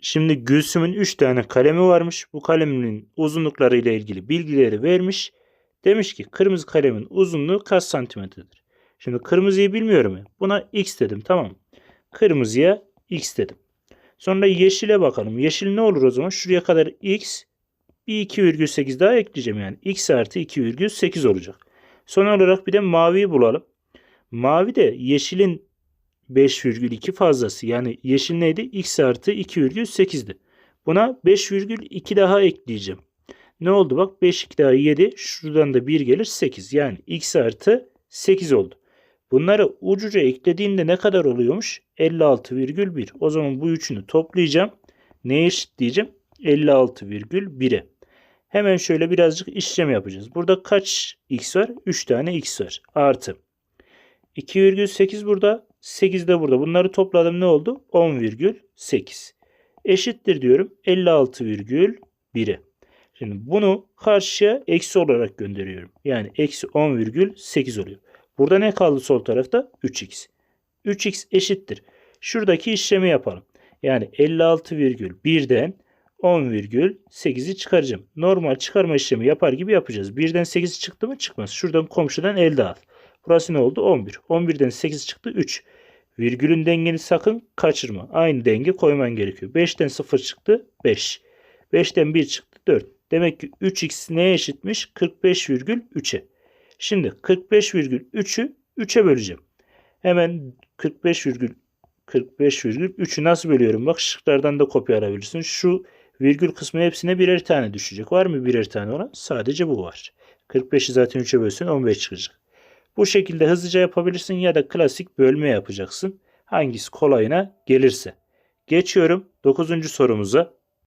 Şimdi Gülsüm'ün 3 tane kalemi varmış. Bu kalemin uzunlukları ile ilgili bilgileri vermiş. Demiş ki kırmızı kalemin uzunluğu kaç santimetredir? Şimdi kırmızıyı bilmiyorum ya. Buna x dedim tamam mı? Kırmızıya x dedim. Sonra yeşile bakalım. Yeşil ne olur o zaman? Şuraya kadar x bir 2,8 daha ekleyeceğim yani. x artı 2,8 olacak. Son olarak bir de maviyi bulalım. Mavi de yeşilin 5,2 fazlası. Yani yeşil neydi? x artı 2,8'di. Buna 5,2 daha ekleyeceğim. Ne oldu bak 5 2 daha 7. Şuradan da 1 gelir 8. Yani x artı 8 oldu. Bunları ucuca eklediğinde ne kadar oluyormuş? 56,1. O zaman bu üçünü toplayacağım. Neye eşitleyeceğim? 56,1'e. Hemen şöyle birazcık işlem yapacağız. Burada kaç x var? 3 tane x var. Artı. 2,8 burada. 8 de burada. Bunları topladım ne oldu? 10,8. Eşittir diyorum. 56,1'e. Şimdi bunu karşıya eksi olarak gönderiyorum. Yani eksi 10,8 oluyor. Burada ne kaldı sol tarafta? 3x. 3x eşittir. Şuradaki işlemi yapalım. Yani 56,1'den 10,8'i çıkaracağım. Normal çıkarma işlemi yapar gibi yapacağız. 1'den 8 çıktı mı çıkmaz. Şuradan komşudan elde al. Burası ne oldu? 11. 11'den 8 çıktı 3. Virgülün dengeni sakın kaçırma. Aynı denge koyman gerekiyor. 5'ten 0 çıktı 5. 5'ten 1 çıktı 4. Demek ki 3x neye eşitmiş? 45,3'e. Şimdi 45,3'ü 3'e böleceğim. Hemen 45,45,3'ü nasıl bölüyorum? Bak şıklardan da kopya alabilirsin. Şu virgül kısmı hepsine birer tane düşecek. Var mı birer tane olan? Sadece bu var. 45'i zaten 3'e bölsün 15 çıkacak. Bu şekilde hızlıca yapabilirsin ya da klasik bölme yapacaksın. Hangisi kolayına gelirse. Geçiyorum 9. sorumuza.